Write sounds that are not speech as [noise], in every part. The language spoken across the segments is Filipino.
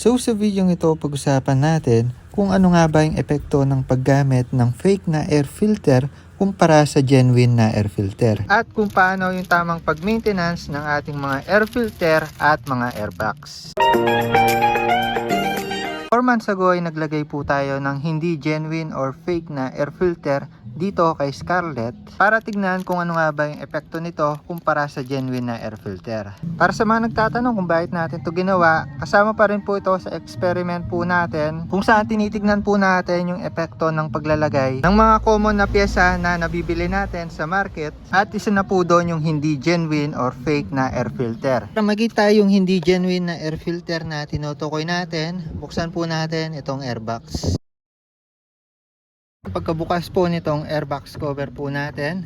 So sa video ito, pag-usapan natin kung ano nga ba yung epekto ng paggamit ng fake na air filter kumpara sa genuine na air filter. At kung paano yung tamang pag-maintenance ng ating mga air filter at mga airbags. 4 months ago ay naglagay po tayo ng hindi genuine or fake na air filter dito kay Scarlett para tignan kung ano nga ba yung epekto nito kumpara sa genuine na air filter. Para sa mga nagtatanong kung bakit natin to ginawa, kasama pa rin po ito sa experiment po natin kung saan tinitignan po natin yung epekto ng paglalagay ng mga common na pyesa na nabibili natin sa market at isa na po doon yung hindi genuine or fake na air filter. Para makita yung hindi genuine na air filter na tinutukoy natin, buksan po natin itong airbox. Pagkabukas po nitong airbox cover po natin,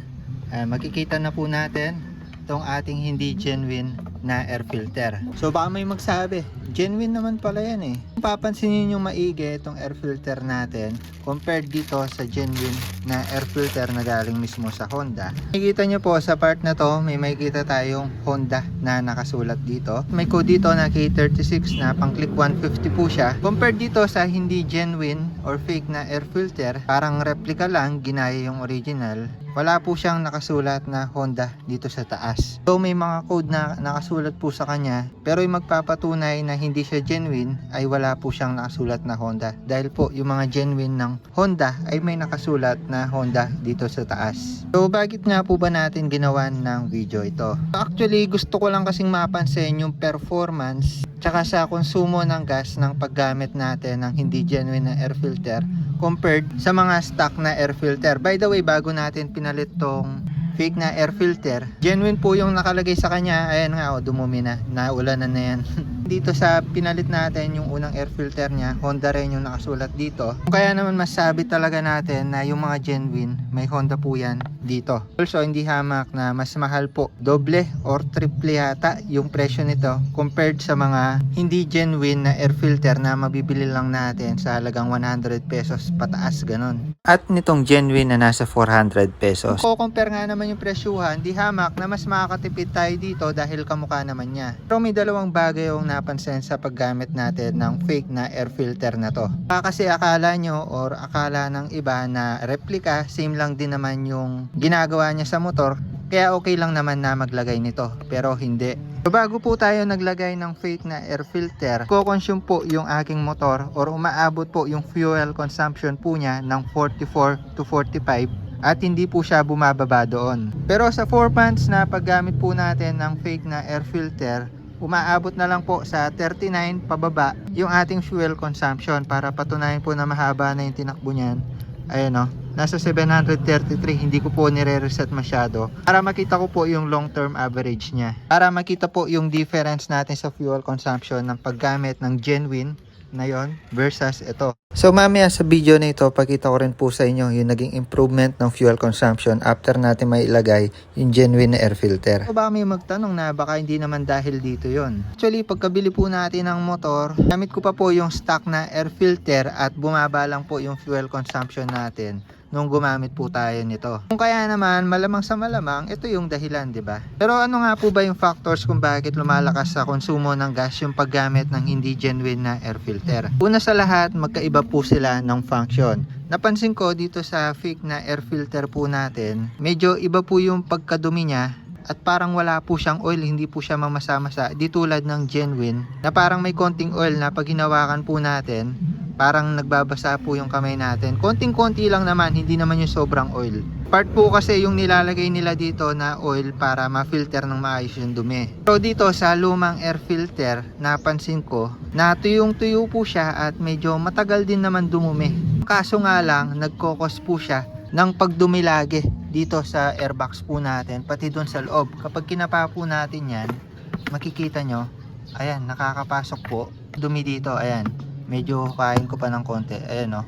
ah, makikita na po natin itong ating hindi genuine na air filter. So baka may magsabi, genuine naman pala yan eh. Kung papansinin nyo maigi itong air filter natin compared dito sa genuine na air filter na galing mismo sa Honda. Makikita nyo po sa part na to, may makikita tayong Honda na nakasulat dito. May code dito na K36 na pang click 150 po siya. Compared dito sa hindi genuine or fake na air filter, parang replica lang, ginaya yung original. Wala po siyang nakasulat na Honda dito sa taas. So may mga code na nakasulat po sa kanya, pero yung magpapatunay na hindi siya genuine ay wala po siyang nakasulat na Honda. Dahil po yung mga genuine ng Honda ay may nakasulat na Honda dito sa taas. So bakit nga po ba natin ginawa ng video ito? Actually gusto ko lang kasing mapansin yung performance tsaka sa konsumo ng gas ng paggamit natin ng hindi genuine na air filter compared sa mga stock na air filter. By the way, bago natin pinalit tong fake na air filter, genuine po yung nakalagay sa kanya. Ayan nga, oh, dumumi na. Naulanan na yan. [laughs] dito sa pinalit natin yung unang air filter niya, Honda rin yung nakasulat dito. Kaya naman masabi talaga natin na yung mga genuine, may Honda po yan dito. Also, hindi hamak na mas mahal po. Doble or triple yata yung presyo nito compared sa mga hindi genuine na air filter na mabibili lang natin sa halagang 100 pesos pataas ganon. At nitong genuine na nasa 400 pesos. Kung compare nga naman yung presyuhan, di hamak na mas makakatipid tayo dito dahil kamukha naman niya. Pero may dalawang bagay yung napansin sa paggamit natin ng fake na air filter na to. Baka kasi akala nyo or akala ng iba na replica, same lang din naman yung ginagawa niya sa motor, kaya okay lang naman na maglagay nito. Pero hindi. So, bago po tayo naglagay ng fake na air filter, ko-consume po yung aking motor or umaabot po yung fuel consumption po niya ng 44 to 45 at hindi po siya bumababa doon. Pero sa 4 months na paggamit po natin ng fake na air filter, umaabot na lang po sa 39 pababa yung ating fuel consumption para patunayan po na mahaba na yung tinakbo niyan. Ayan o, nasa 733, hindi ko po nire-reset masyado para makita ko po yung long term average niya. Para makita po yung difference natin sa fuel consumption ng paggamit ng genuine na yon versus ito. So mamaya sa video na ito, pakita ko rin po sa inyo yung naging improvement ng fuel consumption after natin may ilagay yung genuine na air filter. So baka may magtanong na baka hindi naman dahil dito yon. Actually, pagkabili po natin ng motor, gamit ko pa po yung stock na air filter at bumaba lang po yung fuel consumption natin nung gumamit po tayo nito. Kung kaya naman, malamang sa malamang, ito yung dahilan, di ba? Pero ano nga po ba yung factors kung bakit lumalakas sa konsumo ng gas yung paggamit ng hindi genuine na air filter? Una sa lahat, magkaiba po sila ng function. Napansin ko dito sa fake na air filter po natin, medyo iba po yung pagkadumi niya at parang wala po siyang oil, hindi po siya mamasa-masa. Di tulad ng genuine na parang may konting oil na pag hinawakan po natin, parang nagbabasa po yung kamay natin. Konting-konti lang naman, hindi naman yung sobrang oil. Part po kasi yung nilalagay nila dito na oil para ma-filter ng maayos yung dumi. Pero dito sa lumang air filter, napansin ko na tuyong-tuyo po siya at medyo matagal din naman dumumi. Kaso nga lang, nagkokos po siya ng pagdumi lagi dito sa airbox po natin, pati doon sa loob. Kapag kinapa po natin yan, makikita nyo, ayan, nakakapasok po. Dumi dito, ayan. Medyo kain ko pa ng konti. Ayan o.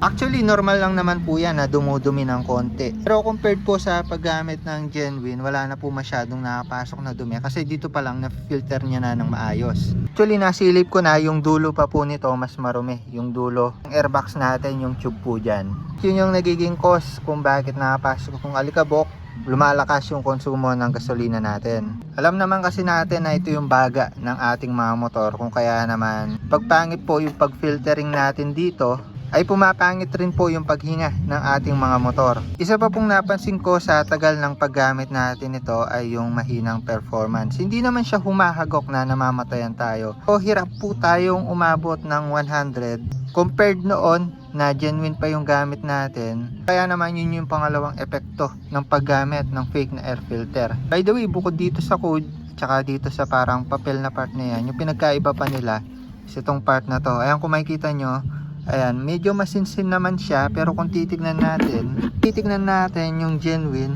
Actually, normal lang naman po yan na dumudumi ng konti. Pero compared po sa paggamit ng genuine, wala na po masyadong nakapasok na dumi. Kasi dito pa lang na-filter niya na ng maayos. Actually, nasilip ko na yung dulo pa po nito mas marumi. Yung dulo. Yung airbox natin, yung tube po dyan. Yun yung nagiging cause kung bakit nakapasok kung alikabok lumalakas yung konsumo ng gasolina natin. Alam naman kasi natin na ito yung baga ng ating mga motor kung kaya naman pagpangit po yung pag-filtering natin dito ay pumapangit rin po yung paghinga ng ating mga motor. Isa pa pong napansin ko sa tagal ng paggamit natin ito ay yung mahinang performance. Hindi naman siya humahagok na namamatayan tayo. O hirap po tayong umabot ng 100 compared noon na genuine pa yung gamit natin. Kaya naman yun yung pangalawang epekto ng paggamit ng fake na air filter. By the way, bukod dito sa code, tsaka dito sa parang papel na part na yan, yung pinagkaiba pa nila is itong part na to. Ayan kung makikita nyo, ayan, medyo masinsin naman siya, pero kung titignan natin, titignan natin yung genuine,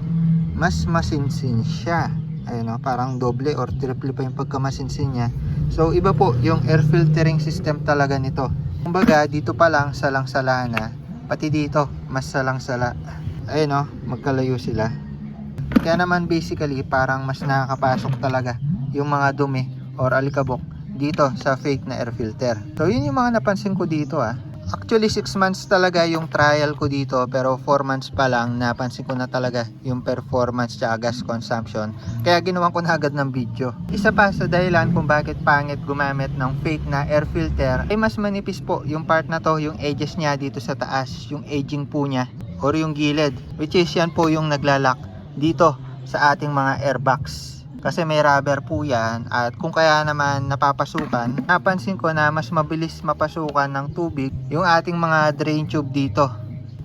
mas masinsin siya. Ayan o, parang doble or triple pa yung pagkamasinsin niya. So, iba po yung air filtering system talaga nito. Kumbaga, dito pa lang salang-sala na. Pati dito, mas salang-sala. Ayun o, magkalayo sila. Kaya naman basically, parang mas nakakapasok talaga yung mga dumi or alikabok dito sa fake na air filter. So, yun yung mga napansin ko dito ah. Actually, 6 months talaga yung trial ko dito pero 4 months pa lang napansin ko na talaga yung performance tsaka gas consumption. Kaya ginawan ko na agad ng video. Isa pa sa dahilan kung bakit pangit gumamit ng fake na air filter ay mas manipis po yung part na to, yung edges niya dito sa taas, yung edging po niya or yung gilid. Which is yan po yung naglalak dito sa ating mga airbox kasi may rubber po yan. At kung kaya naman napapasukan napansin ko na mas mabilis mapasukan ng tubig yung ating mga drain tube dito.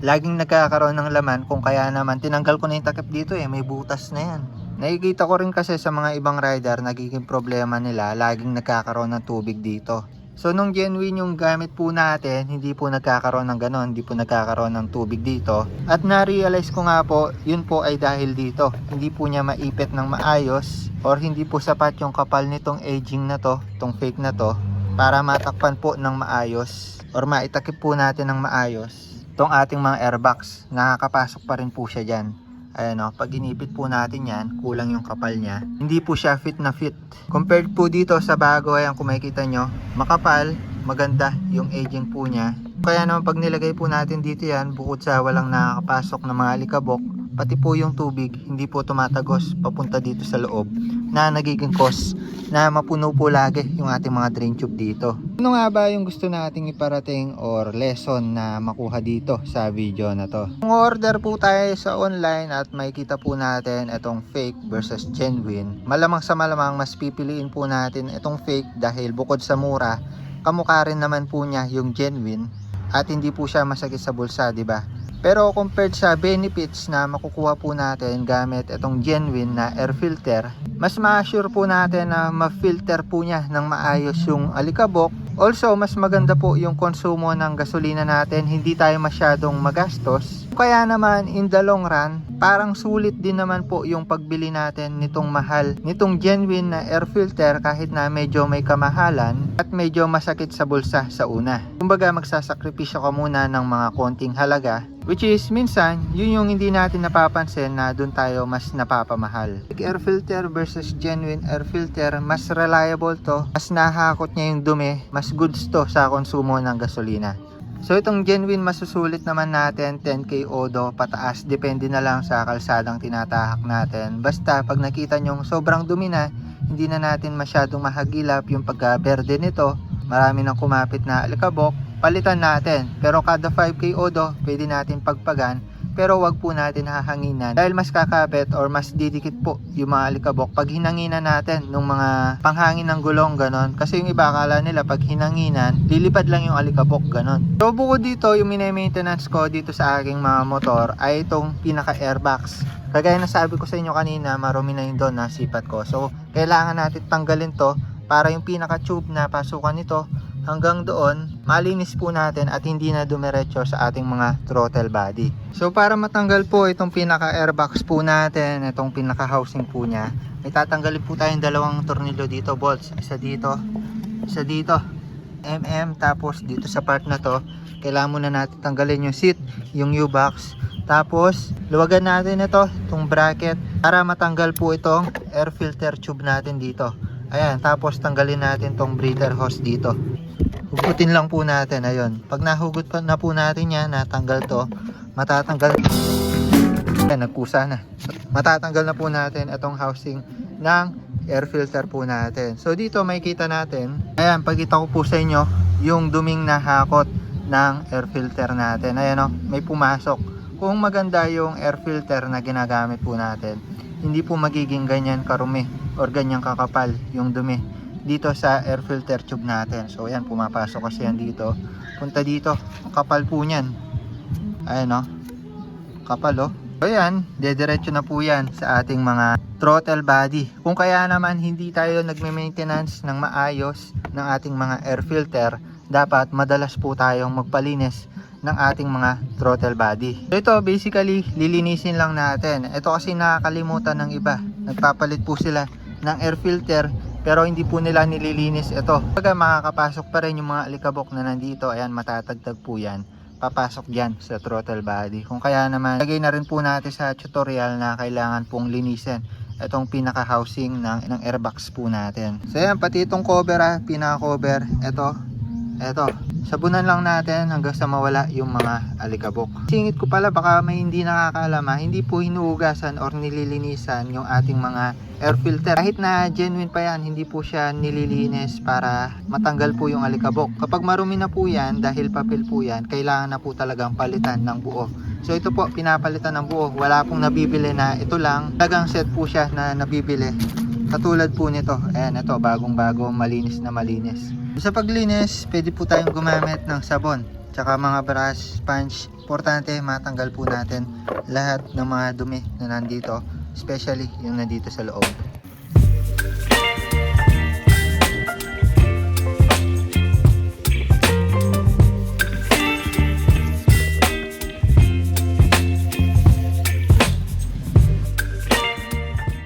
Laging nagkakaroon ng laman. Kung kaya naman tinanggal ko na yung takip dito eh. May butas na yan. Nakikita ko rin kasi sa mga ibang rider nagiging problema nila. Laging nagkakaroon ng tubig dito So nung genuine yung gamit po natin, hindi po nagkakaroon ng ganon, hindi po nagkakaroon ng tubig dito. At na-realize ko nga po, yun po ay dahil dito. Hindi po niya maipit ng maayos or hindi po sapat yung kapal nitong aging na to, itong fake na to, para matakpan po ng maayos or maitakip po natin ng maayos itong ating mga airbox. Nakakapasok pa rin po siya dyan. Ayan o, pag inipit po natin yan, kulang yung kapal niya. Hindi po siya fit na fit. Compared po dito sa bago, ayan kung makikita nyo, makapal, maganda yung aging po niya. Kaya naman pag nilagay po natin dito yan, bukod sa walang nakakapasok na mga alikabok, pati po yung tubig, hindi po tumatagos papunta dito sa loob na nagiging cause na mapuno po lagi yung ating mga drain tube dito. Ano nga ba yung gusto nating iparating or lesson na makuha dito sa video na to? Kung order po tayo sa online at makikita po natin itong fake versus genuine, malamang sa malamang mas pipiliin po natin itong fake dahil bukod sa mura, kamukha rin naman po niya yung genuine at hindi po siya masakit sa bulsa, di ba? Pero compared sa benefits na makukuha po natin gamit itong genuine na air filter, mas ma-assure po natin na ma-filter po niya ng maayos yung alikabok. Also, mas maganda po yung konsumo ng gasolina natin, hindi tayo masyadong magastos. Kaya naman, in the long run, parang sulit din naman po yung pagbili natin nitong mahal, nitong genuine na air filter kahit na medyo may kamahalan at medyo masakit sa bulsa sa una. Kumbaga, magsasakripisyo ka muna ng mga konting halaga Which is minsan, yun yung hindi natin napapansin na doon tayo mas napapamahal. Air filter versus genuine air filter, mas reliable to, mas nahakot niya yung dumi, mas goods to sa konsumo ng gasolina. So itong genuine masusulit naman natin 10k odo pataas depende na lang sa kalsadang tinatahak natin. Basta pag nakita nyong sobrang dumi na, hindi na natin masyadong mahagilap yung pagka-berde nito. Marami nang kumapit na alikabok, palitan natin. Pero kada 5k odo, pwede natin pagpagan. Pero wag po natin hahanginan dahil mas kakapit or mas didikit po yung mga alikabok pag hinanginan natin ng mga panghangin ng gulong ganon. Kasi yung iba akala nila pag hinanginan, lilipad lang yung alikabok ganon. So bukod dito, yung mini-maintenance ko dito sa aking mga motor ay itong pinaka airbox. Kagaya na sabi ko sa inyo kanina, marumi na yun doon na sipat ko. So kailangan natin tanggalin to para yung pinaka tube na pasukan nito hanggang doon, malinis po natin at hindi na dumiretso sa ating mga throttle body. So para matanggal po itong pinaka airbox po natin, itong pinaka housing po niya, may tatanggalin po tayong dalawang tornilyo dito, bolts. Isa dito, isa dito, mm, tapos dito sa part na to, kailangan muna natin tanggalin yung seat, yung U-box, tapos luwagan natin ito, itong bracket, para matanggal po itong air filter tube natin dito. Ayan, tapos tanggalin natin tong breather hose dito. Hugutin lang po natin, ayun. Pag nahugot pa na po natin yan, natanggal to, matatanggal Ayan, nagkusa na. Matatanggal na po natin itong housing ng air filter po natin. So dito makikita natin, ayan, pagkita ko po sa inyo, yung duming nahakot ng air filter natin. Ayan o, may pumasok. Kung maganda yung air filter na ginagamit po natin, hindi po magiging ganyan karumi or ganyan kakapal yung dumi dito sa air filter tube natin. So ayan, pumapasok kasi yan dito. Punta dito, kapal po niyan. Ayan o, kapal o. So yan, dediretso na po yan sa ating mga throttle body. Kung kaya naman hindi tayo nagme-maintenance ng maayos ng ating mga air filter, dapat madalas po tayong magpalinis ng ating mga throttle body. So ito basically lilinisin lang natin. Ito kasi nakakalimutan ng iba. Nagpapalit po sila ng air filter pero hindi po nila nililinis ito. Pag makakapasok pa rin yung mga alikabok na nandito, ayan matatagtag po yan papasok dyan sa throttle body. Kung kaya naman, lagay na rin po natin sa tutorial na kailangan pong linisin itong pinaka housing ng, ng airbox po natin. So yan, pati itong cover ah, pinaka cover, ito, ito, sabunan lang natin hanggang sa mawala yung mga alikabok. Singit ko pala, baka may hindi nakakaalam ah, hindi po hinuhugasan or nililinisan yung ating mga air filter. Kahit na genuine pa yan, hindi po siya nililinis para matanggal po yung alikabok. Kapag marumi na po yan, dahil papel po yan, kailangan na po talagang palitan ng buo. So ito po, pinapalitan ng buo. Wala pong nabibili na ito lang. Talagang set po siya na nabibili. Katulad po nito. Ayan, ito, bagong bago, malinis na malinis. Sa paglinis, pwede po tayong gumamit ng sabon. Tsaka mga brush, sponge. Importante, matanggal po natin lahat ng mga dumi na nandito. Especially yung nandito sa loob.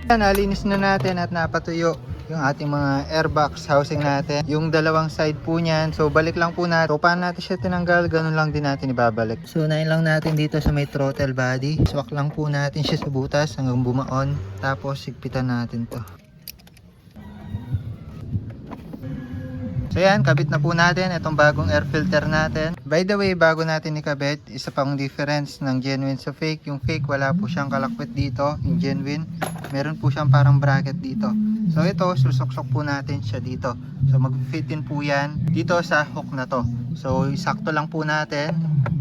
Nalinis na natin at napatuyo yung ating mga airbox housing natin. Yung dalawang side po niyan. So balik lang po natin. So paano natin siya tinanggal? Ganun lang din natin ibabalik. So unahin lang natin dito sa may throttle body. Swak lang po natin siya sa butas hanggang bumaon. Tapos sigpitan natin to. So yan, kabit na po natin itong bagong air filter natin. By the way, bago natin ikabit, isa pang difference ng genuine sa fake. Yung fake, wala po siyang kalakwit dito. Yung genuine, meron po siyang parang bracket dito. So ito, susok-sok po natin siya dito. So mag-fit in po yan dito sa hook na to. So sakto lang po natin.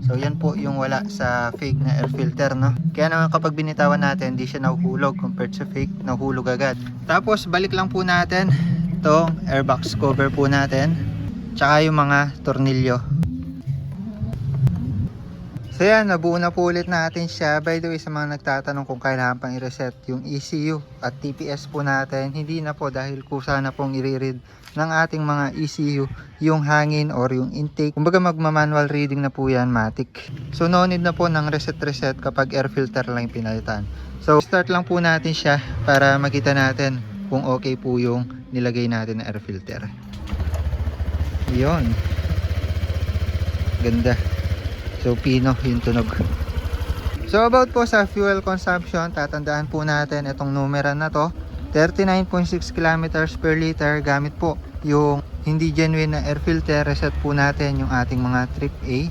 So yan po yung wala sa fake na air filter no. Kaya naman kapag binitawan natin, di siya nahuhulog compared sa fake, nahuhulog agad. Tapos balik lang po natin itong airbox cover po natin. Tsaka yung mga tornilyo. So yan, nabuo na po ulit natin siya. By the way, sa mga nagtatanong kung kailangan pang i-reset yung ECU at TPS po natin, hindi na po dahil kusa na pong i-read ng ating mga ECU yung hangin or yung intake. Kumbaga magma-manual reading na po yan, matic. So no need na po ng reset-reset kapag air filter lang pinalitan. So start lang po natin siya para makita natin kung okay po yung nilagay natin na air filter. Yun. Ganda. So, pino yung tunog. So, about po sa fuel consumption, tatandaan po natin itong numero na to. 39.6 kilometers per liter gamit po yung hindi genuine na air filter. Reset po natin yung ating mga trip A.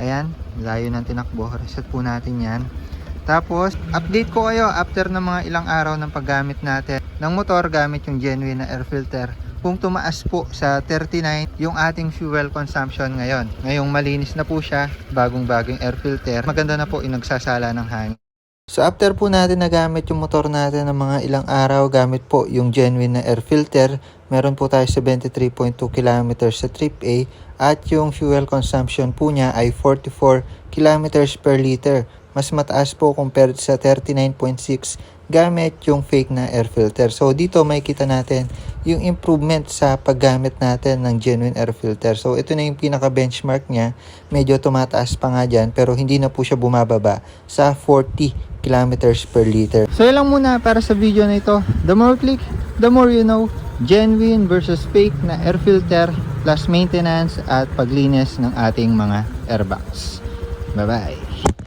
Ayan, layo ng tinakbo. Reset po natin yan. Tapos, update ko kayo after ng mga ilang araw ng paggamit natin ng motor gamit yung genuine na air filter kung tumaas po sa 39 yung ating fuel consumption ngayon. Ngayong malinis na po siya, bagong bagong air filter. Maganda na po yung nagsasala ng hangin. So after po natin nagamit yung motor natin ng mga ilang araw gamit po yung genuine na air filter, meron po tayo 73.2 km sa trip A at yung fuel consumption po niya ay 44 km per liter. Mas mataas po compared sa 39.6 gamit yung fake na air filter. So dito makikita natin yung improvement sa paggamit natin ng genuine air filter. So ito na yung pinaka benchmark niya. Medyo tumataas pa nga dyan pero hindi na po siya bumababa sa 40 kilometers per liter. So yun lang muna para sa video na ito. The more click, the more you know. Genuine versus fake na air filter plus maintenance at paglinis ng ating mga airbags. Bye-bye!